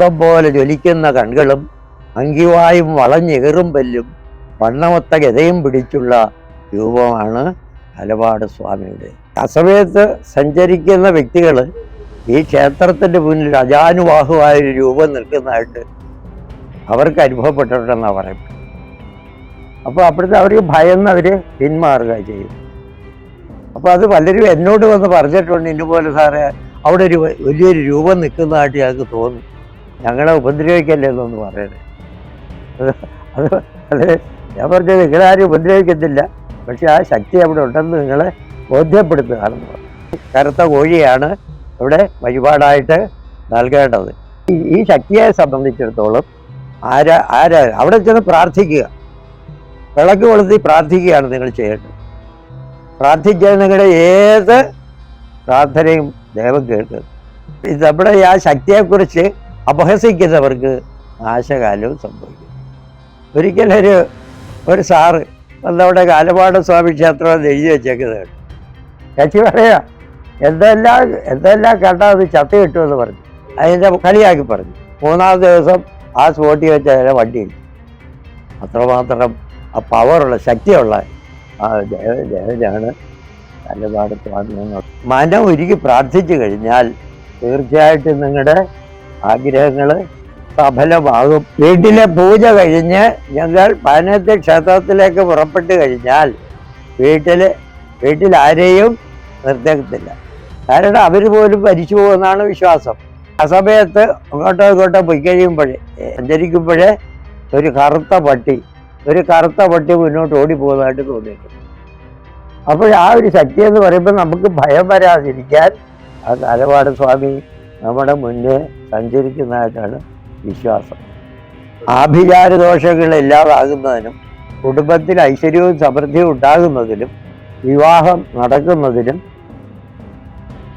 കാന്തം പോലെ ജ്വലിക്കുന്ന കണ്ണുകളും അങ്കിവായും വളഞ്ഞെകറും പല്ലും വണ്ണമൊത്ത ഗതയും പിടിച്ചുള്ള രൂപമാണ് ഹലപാട് സ്വാമിയുടെ. അസമയത്ത് സഞ്ചരിക്കുന്ന വ്യക്തികൾ ഈ ക്ഷേത്രത്തിന്റെ മുന്നിൽ അജാനുവാഹുവായൊരു രൂപം നിൽക്കുന്നതായിട്ട് അവർക്ക് അനുഭവപ്പെട്ടിട്ടുണ്ടെന്നാണ് പറയുന്നത്. അപ്പോൾ അപ്പോഴത്തെ അവർ പിന്മാറുക ചെയ്യും. അപ്പോൾ അത് പലരും എന്നോട് വന്ന് പറഞ്ഞിട്ടുണ്ട് ഇന്നുപോലെ സാറേ അവിടെ ഒരു വലിയൊരു രൂപം നിൽക്കുന്നതായിട്ട് ഞങ്ങൾക്ക് തോന്നി. ഞങ്ങളെ ഉപദ്രവിക്കല്ലേ എന്നൊന്ന് പറയണേ. അത് അത് ഞാൻ പറഞ്ഞത് നിങ്ങളാരും ഉപദ്രവിക്കത്തില്ല. പക്ഷെ ആ ശക്തി അവിടെ ഉണ്ടെന്ന് നിങ്ങളെ ബോധ്യപ്പെടുത്തുകയാണെന്ന് പറഞ്ഞു. കറുത്ത കോഴിയാണ് ഇവിടെ വഴിപാടായിട്ട് നൽകേണ്ടത്. ഈ- ശക്തിയെ സംബന്ധിച്ചിടത്തോളം ആരാ ആരാ അവിടെ ചെന്ന് പ്രാർത്ഥിക്കുക. വിളക്ക് കൊളുത്തി പ്രാർത്ഥിക്കുകയാണ് നിങ്ങൾ ചെയ്യേണ്ടത്. പ്രാർത്ഥിച്ചാൽ നിങ്ങളുടെ ഏത് പ്രാർത്ഥനയും ദൈവം കേൾക്കും. നമ്മുടെ ആ ശക്തിയെക്കുറിച്ച് അപഹസിക്കുന്നവർക്ക് നാശകാലവും സംഭവിക്കും. ഒരിക്കലൊരു ഒരു സാറ് വന്നവിടെ കാലപാട സ്വാമി ക്ഷേത്രം എന്ന് എഴുതി വെച്ചേക്കുന്നത്. ചേച്ചി പറയാ എന്തെല്ലാം എന്തെല്ലാം കണ്ടാൽ അത് ചത്ത കിട്ടുമെന്ന് പറഞ്ഞു. അതിന്റെ കളിയാക്കി പറഞ്ഞു. മൂന്നാം ദിവസം ആ സ്പോട്ടിൽ വെച്ച അതിനെ വണ്ടി അത്രമാത്രം ആ പവറുള്ള ശക്തിയുള്ള ആ ദേവ ദേവനാണ് കാലപാട് സ്വാമി മനം ഒരുക്കി പ്രാർത്ഥിച്ചു കഴിഞ്ഞാൽ തീർച്ചയായിട്ടും നിങ്ങളുടെ ആഗ്രഹങ്ങൾ സഫലമാകും. വീട്ടിലെ പൂജ കഴിഞ്ഞ് ഞങ്ങൾ പതിനെട്ട് ക്ഷേത്രത്തിലേക്ക് പുറപ്പെട്ട് കഴിഞ്ഞാൽ വീട്ടിൽ വീട്ടിൽ ആരെയും നിർത്തേക്കത്തില്ല കാരണം അവർ പോലും മരിച്ചു പോകുമെന്നാണ് വിശ്വാസം. ആ സമയത്ത് അങ്ങോട്ടോ ഇങ്ങോട്ടോ പോയി കഴിയുമ്പോഴേ സഞ്ചരിക്കുമ്പോഴേ ഒരു കറുത്ത പട്ടി ഒരു കറുത്ത പട്ടി മുന്നോട്ട് ഓടി ഓടിപ്പോകുന്നതായിട്ട് തോന്നിയിട്ടുണ്ട്. അപ്പോൾ ആ ഒരു ശക്തി എന്ന് പറയുമ്പോൾ നമുക്ക് ഭയം വരാതിരിക്കാൻ ആ കാലപാട് സ്വാമി നമ്മുടെ മുന്നേ സഞ്ചരിക്കുന്നതായിട്ടാണ് വിശ്വാസം. ആഭിചാര ദോഷങ്ങൾ ഇല്ലാതാകുന്നതിനും കുടുംബത്തിൽ ഐശ്വര്യവും സമൃദ്ധിയും ഉണ്ടാകുന്നതിനും വിവാഹം നടക്കുന്നതിനും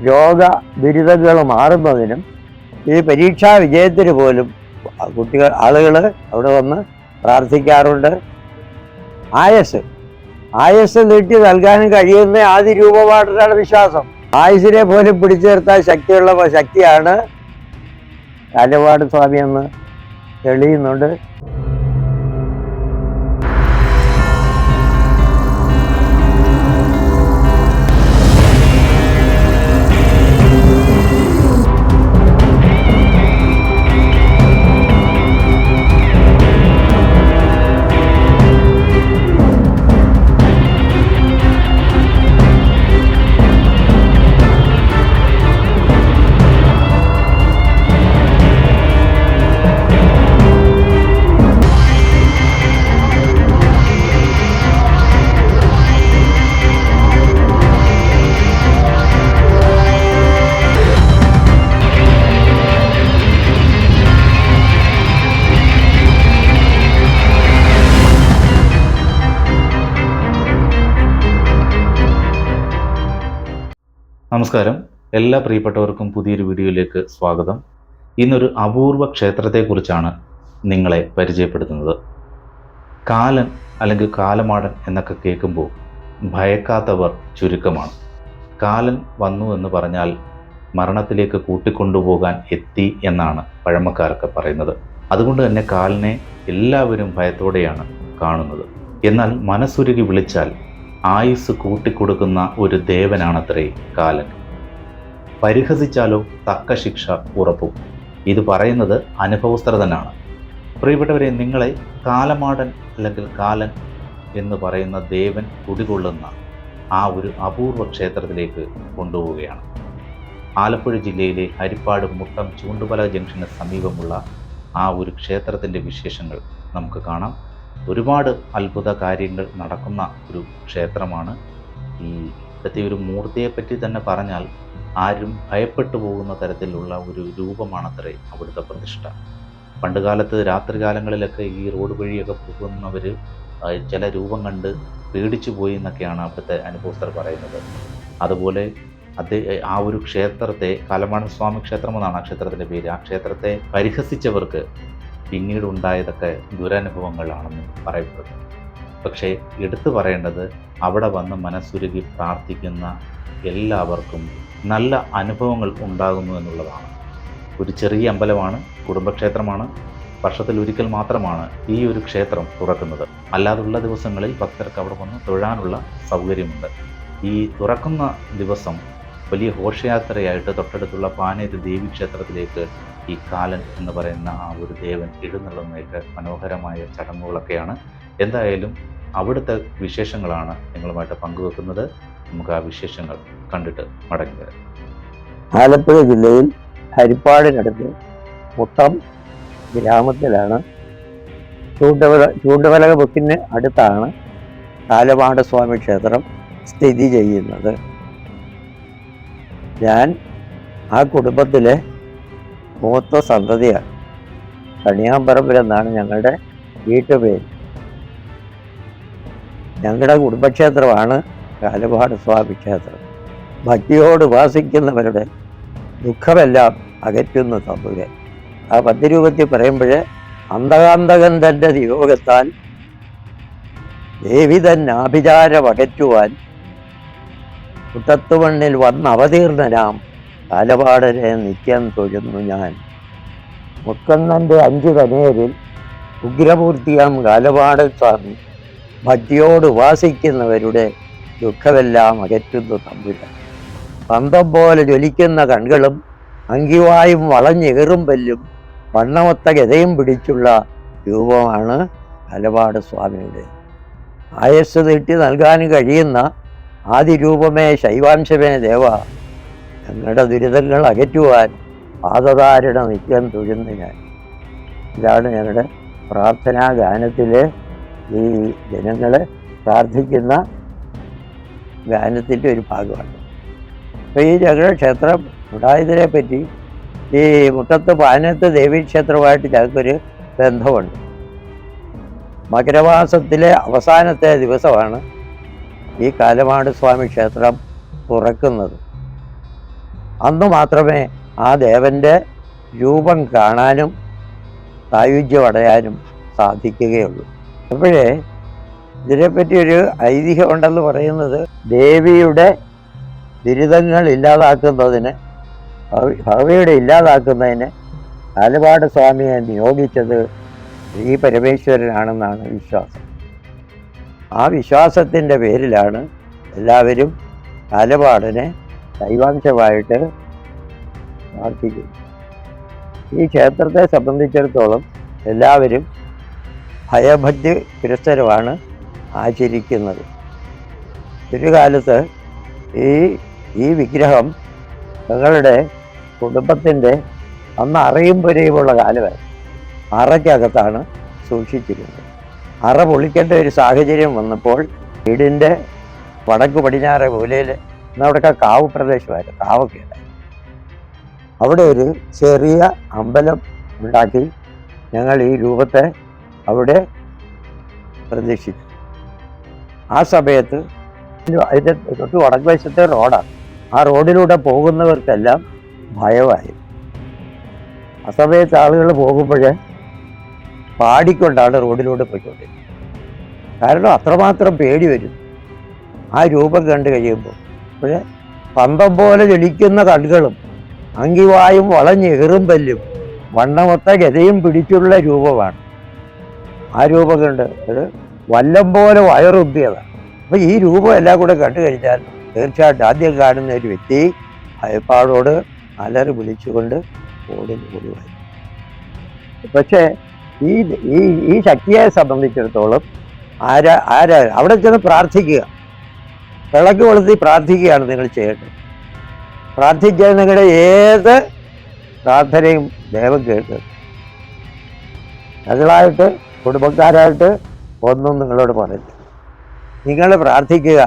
രോഗ ദുരിതങ്ങൾ മാറുന്നതിനും ഈ പരീക്ഷാ വിജയത്തിന് പോലും കുട്ടികൾ ആളുകൾ അവിടെ വന്ന് പ്രാർത്ഥിക്കാറുണ്ട്. ആയസ് ആയസ് നീട്ടി നൽകാനും കഴിയുന്ന ആദ്യ രൂപമായിട്ടാണ് വിശ്വാസം. ആയുസിനെ പോലും പിടിച്ചു നിർത്താൻ ശക്തിയുള്ള ശക്തിയാണ് കാലപാട് സ്വാമി എന്ന് തെളിയുന്നുണ്ട്. നമസ്കാരം. എല്ലാ പ്രിയപ്പെട്ടവർക്കും പുതിയൊരു വീഡിയോയിലേക്ക് സ്വാഗതം. ഇന്നൊരു അപൂർവ ക്ഷേത്രത്തെക്കുറിച്ചാണ് നിങ്ങളെ പരിചയപ്പെടുത്തുന്നത്. കാലൻ അല്ലെങ്കിൽ കാലമാടൻ എന്നൊക്കെ കേൾക്കുമ്പോൾ ഭയക്കാത്തവർ ചുരുക്കമാണ്. കാലൻ വന്നു എന്ന് പറഞ്ഞാൽ മരണത്തിലേക്ക് കൂട്ടിക്കൊണ്ടുപോകാൻ എത്തി എന്നാണ് പഴമക്കാരൊക്കെ പറയുന്നത്. അതുകൊണ്ട് തന്നെ കാലിനെ എല്ലാവരും ഭയത്തോടെയാണ് കാണുന്നത്. എന്നാൽ മനസ്സുരുകി വിളിച്ചാൽ ആയുസ് കൂട്ടിക്കൊടുക്കുന്ന ഒരു ദേവനാണത്രേ കാലൻ. പരിഹസിച്ചാലോ തക്ക ശിക്ഷ ഉറപ്പും. ഇത് പറയുന്നത് അനുഭവസ്ഥതനാണ് പ്രിയപ്പെട്ടവരെ നിങ്ങളെ കാലമാടൻ അല്ലെങ്കിൽ കാലൻ എന്ന് പറയുന്ന ദേവൻ കുടികൊള്ളുന്ന ആ ഒരു അപൂർവ ക്ഷേത്രത്തിലേക്ക് കൊണ്ടുപോവുകയാണ്. ആലപ്പുഴ ജില്ലയിലെ ഹരിപ്പാട് മുട്ടം ചൂണ്ടുപല ജംഗ്ഷന് സമീപമുള്ള ആ ഒരു ക്ഷേത്രത്തിന്റെ വിശേഷങ്ങൾ നമുക്ക് കാണാം. ഒരുപാട് അത്ഭുത കാര്യങ്ങൾ നടക്കുന്ന ഒരു ക്ഷേത്രമാണ്. ഈ ഇവിടുത്തെ ഒരു മൂർത്തിയെപ്പറ്റി തന്നെ പറഞ്ഞാൽ ആരും ഭയപ്പെട്ടു പോകുന്ന തരത്തിലുള്ള ഒരു രൂപമാണത്രേ അവിടുത്തെ പ്രതിഷ്ഠ. പണ്ടുകാലത്ത് രാത്രികാലങ്ങളിലൊക്കെ ഈ റോഡ് വഴിയൊക്കെ പോകുന്നവർ ചില രൂപം കണ്ട് പേടിച്ചു പോയി എന്നൊക്കെയാണ് അവിടുത്തെ അനുഭവസ്ഥർ പറയുന്നത്. അതുപോലെ അത് ആ ഒരു ക്ഷേത്രത്തെ കലമാണ സ്വാമി ക്ഷേത്രം എന്നാണ് ആ ക്ഷേത്രത്തിന്റെ പേര്. ആ ക്ഷേത്രത്തെ പരിഹസിച്ചവർക്ക് പിന്നീട് ഉണ്ടായതൊക്കെ ദുരനുഭവങ്ങളാണെന്ന് പറയപ്പെടുന്നു. പക്ഷേ എടുത്തു പറയേണ്ടത് അവിടെ വന്ന് മനസ്സുരുകി പ്രാർത്ഥിക്കുന്ന എല്ലാവർക്കും നല്ല അനുഭവങ്ങൾ ഉണ്ടാകുന്നു എന്നുള്ളതാണ്. ഒരു ചെറിയ അമ്പലമാണ് കുടുംബക്ഷേത്രമാണ്. വർഷത്തിൽ ഒരിക്കൽ മാത്രമാണ് ഈ ഒരു ക്ഷേത്രം തുറക്കുന്നത്. അല്ലാതുള്ള ദിവസങ്ങളിൽ ഭക്തർക്ക് അവിടെ വന്ന് തൊഴാനുള്ള സൗകര്യമുണ്ട്. ഈ തുറക്കുന്ന ദിവസം വലിയ ഘോഷയാത്രയായിട്ട് തൊട്ടടുത്തുള്ള പാനേര് ദേവി ക്ഷേത്രത്തിലേക്ക് ഈ കാലൻ എന്ന് പറയുന്ന ആ ഒരു ദേവൻ എഴുന്നള്ളുന്നതൊക്കെ മനോഹരമായ ചടങ്ങുകളൊക്കെയാണ്. എന്തായാലും അവിടുത്തെ വിശേഷങ്ങളാണ് നിങ്ങളുമായിട്ട് പങ്കുവെക്കുന്നത്. നമുക്ക് ആ വിശേഷങ്ങൾ കണ്ടിട്ട് മടങ്ങി വരാം. ആലപ്പുഴ ജില്ലയിൽ ഹരിപ്പാടിനടുത്ത് മുട്ടം ഗ്രാമത്തിലാണ് ചൂണ്ടവല ചൂണ്ടവലക ബുക്കിന് അടുത്താണ് കാലമാട് സ്വാമി ക്ഷേത്രം സ്ഥിതി ചെയ്യുന്നത്. ഞാൻ ആ കുടുംബത്തിലെ മൂത്ത സന്തതിയാണ് കണിയാമ്പറമ്പിൽ എന്നാണ് ഞങ്ങളുടെ വീട്ടുപേര് ഞങ്ങളുടെ കുടുംബക്ഷേത്രമാണ് കാലപാട് സ്വാമി ക്ഷേത്രം. ഭക്തിയോട് ഉപാസിക്കുന്നവരുടെ ദുഃഖമെല്ലാം അകറ്റുന്ന തമ്പുരാൻ. ആ പദ്യരൂപത്തിൽ പറയുമ്പോൾ അന്തകാന്തകൻ തന്റെ നിയോഗത്താൽ ദേവി തന്നെ ആഭിചാരം വന്നവതീർണരാം കാലപാടനെ നിത്യം തൊഴുന്നു ഞാൻ. മുക്കണ്ണന്റെ അഞ്ചു കനേരിൽ ഉഗ്രപൂർത്തിയാം കാലപാട് സ്വാമി. ഭക്തിയോട് ഉപാസിക്കുന്നവരുടെ ദുഃഖമെല്ലാം അകറ്റുന്നു തമ്പുരാൻ. പന്തം പോലെ ജ്വലിക്കുന്ന കൺകളും അങ്കിവായും വളഞ്ഞെകറും പല്ലും വണ്ണമൊത്ത ഗതയും പിടിച്ചുള്ള രൂപമാണ് കലപാട് സ്വാമിയുടെ. ആയസ് നീട്ടി നൽകാൻ കഴിയുന്ന ആദിരൂപമേ ശൈവാംശമേ ദേവ. ഞങ്ങളുടെ ദുരിതങ്ങൾ അകറ്റുവാൻ പാദതാരണ നിത്യം തൊഴുന്നു ഞാൻ. ഇതാണ് ഞങ്ങളുടെ പ്രാർത്ഥനാ ഗാനത്തിലെ ഈ ജനങ്ങളെ പ്രാർത്ഥിക്കുന്ന ഗാനത്തിന്റെ ഒരു ഭാഗമാണ്. അപ്പോൾ ഈ ഞങ്ങളുടെ ക്ഷേത്രം ഉണ്ടായതിനെ പറ്റി ഈ മുട്ടത്ത് പാനത്ത് ദേവീക്ഷേത്രമായിട്ട് ഞങ്ങൾക്കൊരു ബന്ധമുണ്ട്. മകരമാസത്തിലെ അവസാനത്തെ ദിവസമാണ് ഈ കാലമാട് സ്വാമി ക്ഷേത്രം തുറക്കുന്നത്. അന്ന് മാത്രമേ ആ ദേവന്റെ രൂപം കാണാനും സായുജ്യമടയാനും സാധിക്കുകയുള്ളൂ. അപ്പോഴേ ഇതിനെപ്പറ്റി ഒരു ഐതിഹ്യം ഉണ്ടെന്ന് പറയുന്നത് ദേവിയുടെ ദുരിതങ്ങൾ ഇല്ലാതാക്കുന്നതിന് ഭവ- ഭവയുടെ ഇല്ലാതാക്കുന്നതിന് ആലപാട് സ്വാമിയെ നിയോഗിച്ചത് ശ്രീ പരമേശ്വരനാണെന്നാണ് വിശ്വാസം. ആ വിശ്വാസത്തിന്റെ പേരിലാണ് എല്ലാവരും ആലപാടിനെ ദൈവാംശമായിട്ട് പ്രാർത്ഥിക്കുന്നത് ഈ ക്ഷേത്രത്തെ സംബന്ധിച്ചിടത്തോളം എല്ലാവരും ഭയഭക്തി പുരസ്സരമാണ് ആചരിക്കുന്നത്. ഒരു കാലത്ത് ഈ ഈ വിഗ്രഹം ഞങ്ങളുടെ കുടുംബത്തിന്റെ അന്ന് അറിയും പുരയുമുള്ള കാലമായി അറയ്ക്കകത്താണ് സൂക്ഷിച്ചിരുന്നത്. അറ പൊളിക്കേണ്ട ഒരു സാഹചര്യം വന്നപ്പോൾ വീടിന്റെ വടക്ക് പടിഞ്ഞാറ് മൂലയിൽ അവിടെയൊക്കെ കാവ് പ്രദേശമായിരുന്നു കാവൊക്കെ അവിടെ ഒരു ചെറിയ അമ്പലം ഉണ്ടാക്കി ഞങ്ങൾ ഈ രൂപത്തെ അവിടെ പ്രതീക്ഷിച്ചു. ആ സമയത്ത് അതിന്റെ തൊട്ട് വടക്ക് വശത്തെ റോഡാണ്. ആ റോഡിലൂടെ പോകുന്നവർക്കെല്ലാം ഭയമായി. ആ സമയത്ത് ആളുകൾ പോകുമ്പോൾ പാടിക്കൊണ്ടാണ് റോഡിലൂടെ പോയിക്കൊണ്ടിരുന്നത് കാരണം അത്രമാത്രം പേടി വരും. ആ രൂപം കണ്ടു കഴിയുമ്പോൾ. പക്ഷെ പന്തം പോലെ ജലിക്കുന്ന കണ്ണുകളും അങ്കിവായും വളഞ്ഞെറും പല്ലും വണ്ണമൊത്ത ഗതയും പിടിച്ചുള്ള രൂപമാണ്. ആ രൂപം കണ്ട് അത് വല്ലം പോലെ വയറുന്തിയതാണ്. അപ്പം ഈ രൂപം എല്ലാം കൂടെ കണ്ടു കഴിഞ്ഞാൽ തീർച്ചയായിട്ടും ആദ്യം കാണുന്ന ഒരു വ്യക്തി ഭയപ്പാടോട് അലറി വിളിച്ചുകൊണ്ട് ഓടി ഓടുവായി പക്ഷേ ഈ ഈ ഈ ശക്തിയെ സംബന്ധിച്ചിടത്തോളം ആരാ ആരാ അവിടെ ചെന്ന് പ്രാർത്ഥിക്കുക. വിളക്ക് കൊളുത്തി പ്രാർത്ഥിക്കുകയാണ് നിങ്ങൾ ചെയ്യേണ്ടത്. പ്രാർത്ഥിച്ചാൽ നിങ്ങളുടെ ഏത് പ്രാർത്ഥനയും ദൈവം കേൾക്കും. ഞങ്ങളായിട്ട് കുടുംബക്കാരായിട്ട് ഒന്നും നിങ്ങളോട് പറയില്ല നിങ്ങൾ പ്രാർത്ഥിക്കുക.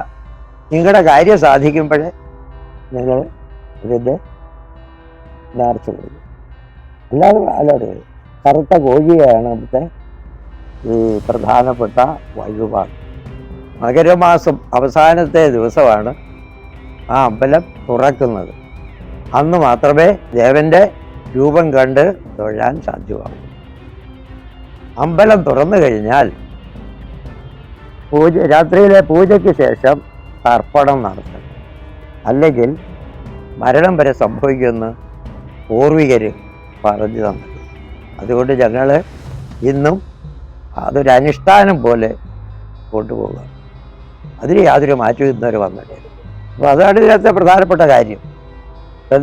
നിങ്ങളുടെ കാര്യം സാധിക്കുമ്പോഴേ നിങ്ങൾ ഇതിന്റെ നേർച്ച കൊടുക്കും അല്ലാതെ അല്ലാതെ കറുത്ത കോഴിയാണ് ഇവിടുത്തെ ഈ പ്രധാനപ്പെട്ട വഴിപാട് മകരമാസം അവസാനത്തെ ദിവസമാണ് ആ അമ്പലം തുറക്കുന്നത്. അന്ന് മാത്രമേ ദേവന്റെ രൂപം കണ്ട് തൊഴാൻ സാധ്യമാകൂ. അമ്പലം തുറന്നു കഴിഞ്ഞാൽ പൂജ രാത്രിയിലെ പൂജയ്ക്ക് ശേഷം തർപ്പണം നടത്തണം അല്ലെങ്കിൽ മരണം വരെ സംഭവിക്കുമെന്ന് പൂർവികർ പറഞ്ഞു തന്നത് അതുകൊണ്ട് ഞങ്ങൾ ഇന്നും അതൊരു അനുഷ്ഠാനം പോലെ കൊണ്ടുപോകുക അതിന് യാതൊരു മാറ്റവും ഇന്നവർ വന്നിട്ടില്ല. അപ്പോൾ അതാണ് ഇതിനകത്തെ പ്രധാനപ്പെട്ട കാര്യം.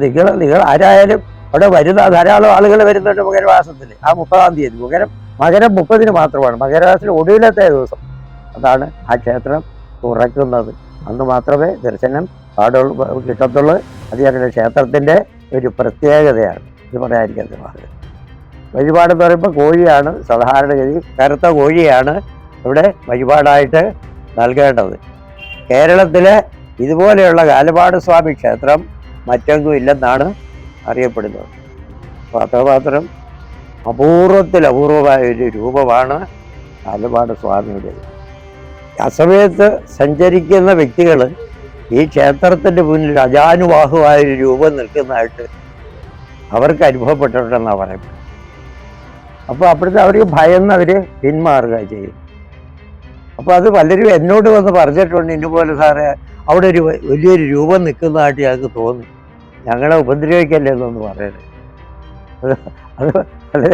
നിങ്ങൾ നിങ്ങൾ ആരായാലും അവിടെ വരുന്ന ധാരാളം ആളുകൾ വരുന്നുണ്ട് മകരമാസത്തിൽ ആ മുപ്പതാം തീയതി. മകരം മകരം മുപ്പതിന് മാത്രമാണ്. മകരമാസത്തിൽ ഒടുവിലത്തെ ദിവസം. അതാണ് ആ ക്ഷേത്രം തുറക്കുന്നത്. അന്ന് മാത്രമേ ദർശനം പാടുള്ളൂ കിട്ടത്തുള്ളൂ. അത് ഞങ്ങളുടെ ക്ഷേത്രത്തിന്റെ ഒരു പ്രത്യേകതയാണ്. ഇത് പറയാതിരിക്കാൻ നിർവാഹം വഴിപാടെന്ന് പറയുമ്പോൾ കോഴിയാണ് സാധാരണഗതി കറുത്ത കോഴിയാണ് ഇവിടെ വഴിപാടായിട്ട് നൽകേണ്ടത്. കേരളത്തിലെ ഇതുപോലെയുള്ള കാലപാട് സ്വാമി ക്ഷേത്രം മറ്റെങ്ങും ഇല്ലെന്നാണ് അറിയപ്പെടുന്നത്. അപ്പോൾ അത്രമാത്രം അപൂർവത്തിൽ അപൂർവമായ ഒരു രൂപമാണ് കാലപാട് സ്വാമിയുടേത്. അസമയത്ത് സഞ്ചരിക്കുന്ന വ്യക്തികൾ ഈ ക്ഷേത്രത്തിന്റെ മുന്നിൽ അജാനുവാഹുവായൊരു രൂപം നിൽക്കുന്നതായിട്ട് അവർക്ക് അനുഭവപ്പെട്ടിട്ടുണ്ടെന്നാണ് പറയുന്നത്. അപ്പോൾ അപ്പോഴത്തെ അവർക്ക് ഭയന്ന് അവർ പിന്മാറുക ചെയ്യും. അപ്പോൾ അത് പലരും എന്നോട് വന്ന് പറഞ്ഞിട്ടുണ്ട് ഇന്നുപോലെ സാറേ അവിടെ ഒരു വലിയൊരു രൂപം നിൽക്കുന്നതായിട്ട് ഞങ്ങൾക്ക് തോന്നി. ഞങ്ങളെ ഉപദ്രവിക്കല്ലേ എന്നൊന്ന് പറയരുത് അത് അത്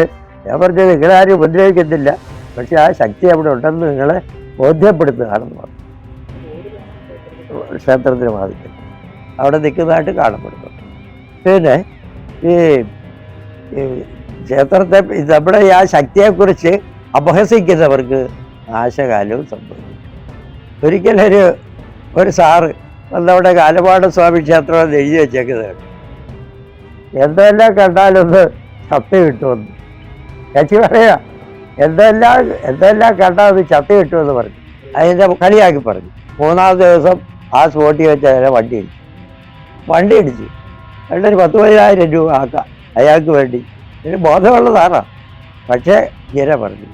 ഞാൻ പറഞ്ഞത് നിങ്ങളാരും ഉപദ്രവിക്കത്തില്ല. പക്ഷെ ആ ശക്തി അവിടെ ഉണ്ടെന്ന് നിങ്ങളെ ബോധ്യപ്പെടുത്തുകയാണെന്ന് പറഞ്ഞു. ക്ഷേത്രത്തിന് ബാധിക്കും അവിടെ നിൽക്കുന്നതായിട്ട് കാണപ്പെടുന്നു പിന്നെ ഈ ക്ഷേത്രത്തെ നമ്മുടെ ആ ശക്തിയെക്കുറിച്ച് അപഹസിക്കുന്നവർക്ക് നാശകാലവും സംഭവിക്കും. ഒരിക്കലൊരു ഒരു സാറ് നമ്മുടെ കാലപാട് സ്വാമി ക്ഷേത്രം എന്ന് എഴുതി വെച്ചേക്കുന്നത് എന്തെല്ലാം കണ്ടാലൊന്ന് ചത്തി കിട്ടുമെന്ന് ചേച്ചി പറയാ എന്തെല്ലാം എന്തെല്ലാം കണ്ടാൽ ഒന്ന് ചത്തി കിട്ടുമെന്ന് പറഞ്ഞു. അതിന്റെ കളിയാക്കി പറഞ്ഞു. മൂന്നാം ദിവസം ആ സ്പോട്ടിൽ വെച്ച് അതിനെ വണ്ടി ഇടിച്ചു വണ്ടി ഇടിച്ചു അതിന്റെ ഒരു പത്ത് പതിനായിരം രൂപ ആക്കാം. അയാൾക്ക് വേണ്ടി ഇതിന് ബോധമുള്ള സാറാ പക്ഷേ ഇങ്ങനെ പറഞ്ഞു.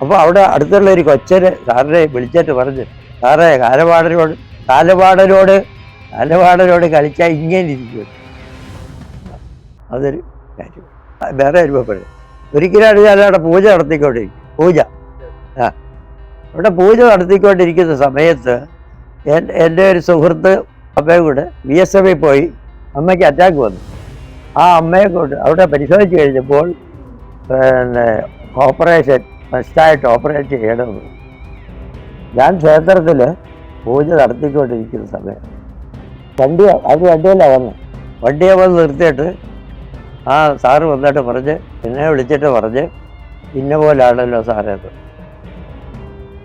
അപ്പോൾ അവിടെ അടുത്തുള്ള ഒരു കൊച്ചനെ സാറിനെ വിളിച്ചിട്ട് പറഞ്ഞു സാറേ കാലപാടനോട് കാലപാടനോട് കാലപാടനോട് കളിച്ചാൽ ഇങ്ങനെ ഇരിക്കും. അതൊരു കാര്യം. വേറെ അനുഭവപ്പെടും ഒരിക്കലാണ് ഞാൻ അവിടെ പൂജ നടത്തിക്കൊണ്ടിരിക്കും. പൂജ. ആ. അവിടെ പൂജ നടത്തിക്കൊണ്ടിരിക്കുന്ന സമയത്ത് എൻ- എന്റെ ഒരു സുഹൃത്ത് അമ്മയും കൂടെ ബി എസ് എഫിൽ പോയി അമ്മയ്ക്ക് അറ്റാക്ക് വന്നു. ആ അമ്മയെ കൊണ്ട് അവിടെ പരിശോധിച്ച് കഴിഞ്ഞപ്പോൾ പിന്നെ ഓപ്പറേഷൻ ഫസ്റ്റായിട്ട് ഓപ്പറേറ്റ് ചെയ്യണമെന്ന്. ഞാൻ ക്ഷേത്രത്തിൽ പൂജ നടത്തിക്കൊണ്ടിരിക്കുന്ന സമയം. വണ്ടി അത് വണ്ടിയല്ല വന്നു? വണ്ടിയെ വന്ന് നിർത്തിയിട്ട് ആ സാറ് വന്നിട്ട് പറഞ്ഞ് എന്നെ വിളിച്ചിട്ട് പറഞ്ഞ് ഇന്ന പോലാണല്ലോ സാറേ അത്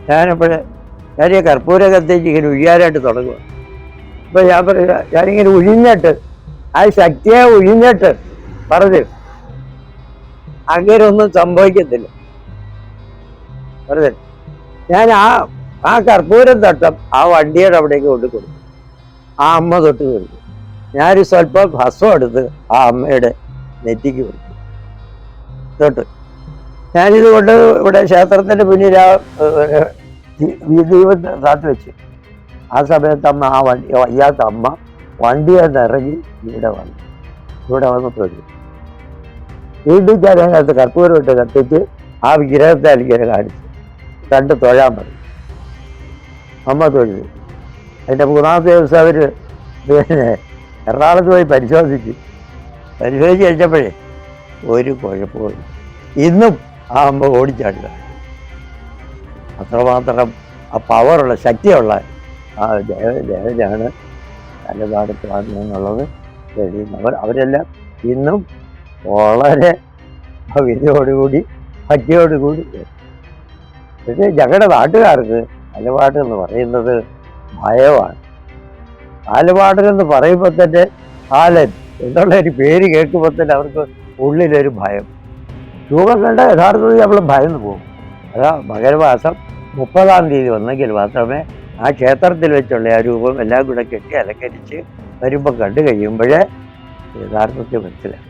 ഞാനപ്പോഴേ ഞാൻ ഈ കർപ്പൂര കത്തിച്ച് ഇങ്ങനെ ഉഴിയാനായിട്ട് തുടങ്ങുക അപ്പോൾ ഞാൻ പറയുക ഞാനിങ്ങനെ ഒഴിഞ്ഞിട്ട് ആ ശക്തിയെ ഒഴിഞ്ഞിട്ട് പറഞ്ഞു. അങ്ങനെ ഒന്നും സംഭവിക്കത്തില്ല. പറഞ്ഞു. ഞാൻ ആ ആ കർപ്പൂരം തട്ടം ആ വണ്ടിയുടെ അവിടേക്ക് കൊണ്ട് കൊടുത്തു. ആ അമ്മ തൊട്ട് കൊടുത്തു. ഞാനൊരു സ്വല്പം ഭസ്വം എടുത്ത് ആ അമ്മയുടെ നെറ്റിക്ക് കൊടുത്തു. തൊട്ട്. ഞാനിത് കൊണ്ട് ഇവിടെ ക്ഷേത്രത്തിന്റെ പിന്നിൽ ആ ദീപം താത്തി വെച്ചു ആ സമയത്ത് അമ്മ ആ വണ്ടി വയ്യാത്ത അമ്മ വണ്ടിയിൽ ഇറങ്ങി ഇവിടെ വന്നു. ഇവിടെ വന്നപ്പോൾ വീണ്ടും ഞാൻ അതിനകത്ത് കർപ്പൂരം ഇട്ട് കത്തിച്ച് ആ വിഗ്രഹത്തെ എനിക്കിങ്ങനെ കാണിച്ചു. കണ്ട് തൊഴാൻ പറഞ്ഞു. അമ്മ തൊഴിൽ. അതിന്റെ മൂന്നാമത്തെ ദിവസം അവർ പിന്നെ എറണാകുളത്ത് പോയി പരിശോധിച്ചു. പരിശോധിച്ച് കഴിഞ്ഞപ്പോഴേ ഒരു കുഴപ്പമില്ല ഇന്നും ആ അമ്മ ഓടിച്ചാടില്ല അത്രമാത്രം ആ പവറുള്ള ശക്തിയുള്ള ആ ദേവ ദേവനാണ് വന്നു എന്നുള്ളത് തെളിയുന്നവർ അവരെല്ലാം ഇന്നും വളരെ വിധിയോടുകൂടി ഭക്തിയോടുകൂടി പക്ഷേ ഞങ്ങളുടെ നാട്ടുകാർക്ക് നിലപാട് എന്ന് പറയുന്നത് ഭയമാണ്. ആലപാടൻ എന്ന് പറയുമ്പോൾ തന്നെ ആലൻ എന്നുള്ള ഒരു പേര് കേൾക്കുമ്പോൾ തന്നെ അവർക്ക് ഉള്ളിലൊരു ഭയം. രൂപം കണ്ട യഥാർത്ഥത്തിൽ നമ്മൾ ഭയന്ന് പോകും. അതാ മകരമാസം മുപ്പതാം തീയതി വന്നെങ്കിൽ മാത്രമേ ആ ക്ഷേത്രത്തിൽ വെച്ചുള്ള ആ രൂപം എല്ലാം കൂടെ കെട്ടി അലങ്കരിച്ച് വരുമ്പോൾ കണ്ടു കഴിയുമ്പോഴേ യഥാർത്ഥത്തിൽ മനസ്സിലാക്കും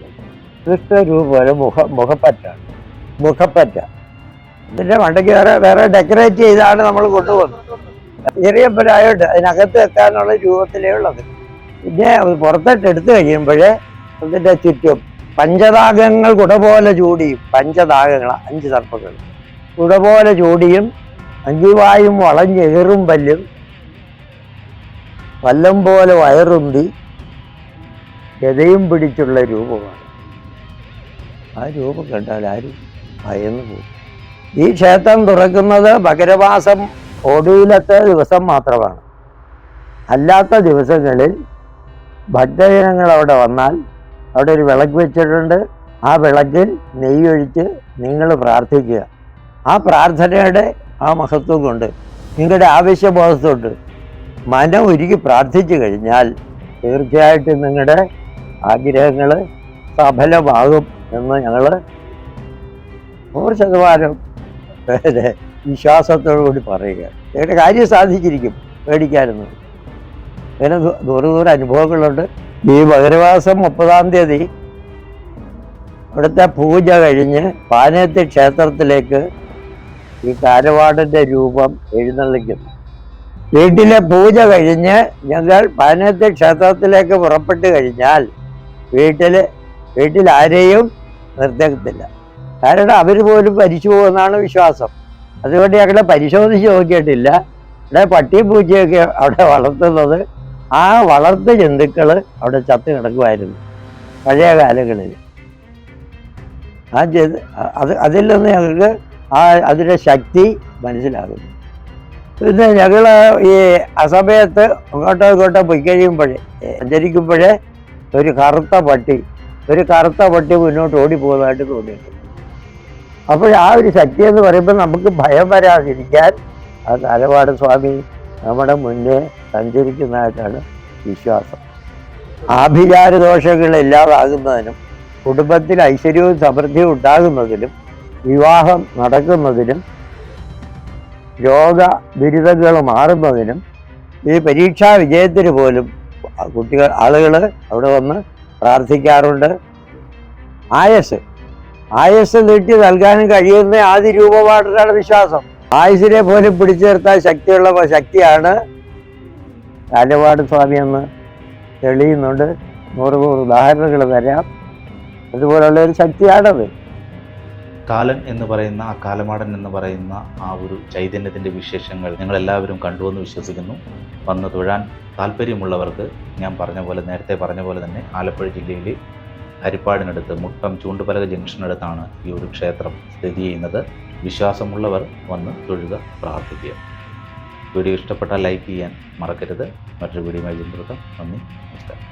കൃഷ്ണരൂപം ഒരു മുഖ മുഖപ്പറ്റാണ് മുഖപ്പറ്റ. ഇതിന്റെ വണ്ടയ്ക്ക് വേറെ വേറെ ഡെക്കറേറ്റ് ചെയ്താണ് നമ്മൾ കൊണ്ടുപോകുന്നത്. ചെറിയ പരായോട്ട് അതിനകത്ത് എത്താനുള്ള രൂപത്തിലേ ഉള്ളത്. പിന്നെ പുറത്തോട്ട് എടുത്തു കഴിയുമ്പോഴേ അതിന്റെ ചുറ്റും പഞ്ചതാകങ്ങൾ കുട പോലെ ചൂടിയും പഞ്ചതാഗങ്ങൾ അഞ്ച് സർപ്പങ്ങൾ കുടപോലെ ചൂടിയും അഞ്ചുവായും വളഞ്ഞെറും പല്ലും. വല്ലം പോലെ വയറുന്തി ഗതയും പിടിച്ചുള്ള രൂപമാണ്. ആ രൂപം കണ്ടാൽ ആരും ഭയന്നു പോകും. ഈ ക്ഷേത്രം തുറക്കുന്നത് മകരമാസം ഒടുവിലത്തെ ദിവസം മാത്രമാണ്. അല്ലാത്ത ദിവസങ്ങളിൽ ഭക്തജനങ്ങൾ അവിടെ വന്നാൽ അവിടെ ഒരു വിളക്ക് വെച്ചിട്ടുണ്ട്. ആ വിളക്കിൽ നെയ്യൊഴിച്ച് നിങ്ങൾ പ്രാർത്ഥിക്കുക. ആ പ്രാർത്ഥനയുടെ ആ മഹത്വം കൊണ്ട് നിങ്ങളുടെ ആവശ്യബോധത്തോട്ട് മനം ഒരുക്കി പ്രാർത്ഥിച്ചു കഴിഞ്ഞാൽ തീർച്ചയായിട്ടും നിങ്ങളുടെ ആഗ്രഹങ്ങൾ സഫലമാകും എന്ന് ഞങ്ങൾ നൂറ് ശതമാനം പേരെ വിശ്വാസത്തോടു കൂടി പറയുക. നിങ്ങളുടെ കാര്യം സാധിച്ചിരിക്കും പേടിക്കാനൊന്നും. അങ്ങനെ ദൂരെ ദൂരെ അനുഭവങ്ങളുണ്ട്. ഈ മകരമാസം മുപ്പതാം തീയതി ഇവിടുത്തെ പൂജ കഴിഞ്ഞ് പാനയത്ത് ക്ഷേത്രത്തിലേക്ക് ഈ താരവാടിന്റെ രൂപം എഴുന്നള്ളിക്കുന്നു വീട്ടിലെ പൂജ കഴിഞ്ഞ് ഞങ്ങൾ പതിനെട്ട് ക്ഷേത്രത്തിലേക്ക് പുറപ്പെട്ട് കഴിഞ്ഞാൽ വീട്ടിൽ വീട്ടിൽ ആരെയും നിർത്തേക്കത്തില്ല കാരണം അവർ പോലും മരിച്ചു പോകുമെന്നാണ് വിശ്വാസം. അതുകൊണ്ട് ഞങ്ങൾ പരിശോധിച്ച് നോക്കിയിട്ടില്ല. ഇവിടെ പട്ടിയും പൂച്ചയൊക്കെ അവിടെ വളർത്തുന്നത് ആ വളർത്ത ജന്തുക്കൾ അവിടെ ചത്ത് കിടക്കുമായിരുന്നു പഴയ കാലങ്ങളിൽ. ആ ജന്തു അത് അതിൽ നിന്ന് ഞങ്ങൾക്ക് ആ അതിന്റെ ശക്തി മനസ്സിലാകുന്നു. പിന്നെ ഞങ്ങൾ ഈ അസമയത്ത് അങ്ങോട്ടോ ഇങ്ങോട്ടോ പോയി കഴിയുമ്പോഴേ സഞ്ചരിക്കുമ്പോഴേ ഒരു കറുത്ത പട്ടി ഒരു കറുത്ത പട്ടി മുന്നോട്ട് ഓടിപ്പോകുന്നതായിട്ട് തോന്നിയിട്ടുണ്ട്. അപ്പോൾ ആ ഒരു ശക്തി എന്ന് പറയുമ്പോൾ നമുക്ക് ഭയം വരാതിരിക്കാൻ ആ കാലപാട് സ്വാമി നമ്മുടെ മുന്നേ സഞ്ചരിക്കുന്നതായിട്ടാണ് വിശ്വാസം. ആഭിചാര ദോഷങ്ങൾ ഇല്ലാതാകുന്നതിനും കുടുംബത്തിൽ ഐശ്വര്യവും സമൃദ്ധിയും ഉണ്ടാകുന്നതിനും വിവാഹം നടക്കുന്നതിനും രോഗ ദുരിതങ്ങൾ മാറുന്നതിനും ഈ പരീക്ഷാ വിജയത്തിന് പോലും കുട്ടികൾ ആളുകൾ അവിടെ വന്ന് പ്രാർത്ഥിക്കാറുണ്ട്. ആയസ് ആയസ് നീട്ടി നൽകാനും കഴിയുന്ന ആദ്യ രൂപമായിട്ടാണ് വിശ്വാസം. ആയുസിനെ പോലും പിടിച്ചു നിർത്താൻ ശക്തിയുള്ള ശക്തിയാണ് കാലപാട് സ്വാമി എന്ന് തെളിയുന്നുണ്ട്. നൂറ് നൂറ് ഉദാഹരണങ്ങൾ തരാം. അതുപോലുള്ള ഒരു ശക്തിയാണത്. കാലൻ എന്ന് പറയുന്ന ആ കാലമാടൻ എന്ന് പറയുന്ന ആ ഒരു ചൈതന്യത്തിന്റെ വിശേഷങ്ങൾ ഞങ്ങളെല്ലാവരും കണ്ടുവെന്ന് വിശ്വസിക്കുന്നു. വന്ന് തൊഴാൻ താല്പര്യമുള്ളവർക്ക് ഞാൻ പറഞ്ഞ പോലെ നേരത്തെ പറഞ്ഞ പോലെ തന്നെ ആലപ്പുഴ ജില്ലയിൽ ഹരിപ്പാടിനടുത്ത് മുട്ടം ചൂണ്ടുപലക ജംഗ്ഷനടുത്താണ് ഈ ഒരു ക്ഷേത്രം സ്ഥിതി ചെയ്യുന്നത്. വിശ്വാസമുള്ളവർ വന്ന് തൊഴുക പ്രാർത്ഥിക്കുക. വീഡിയോ ഇഷ്ടപ്പെട്ടാൽ ലൈക്ക് ചെയ്യാൻ മറക്കരുത്. മറ്റൊരു വീഡിയോ ബന്ധപ്പെട്ടാൽ നന്ദി നമസ്കാരം.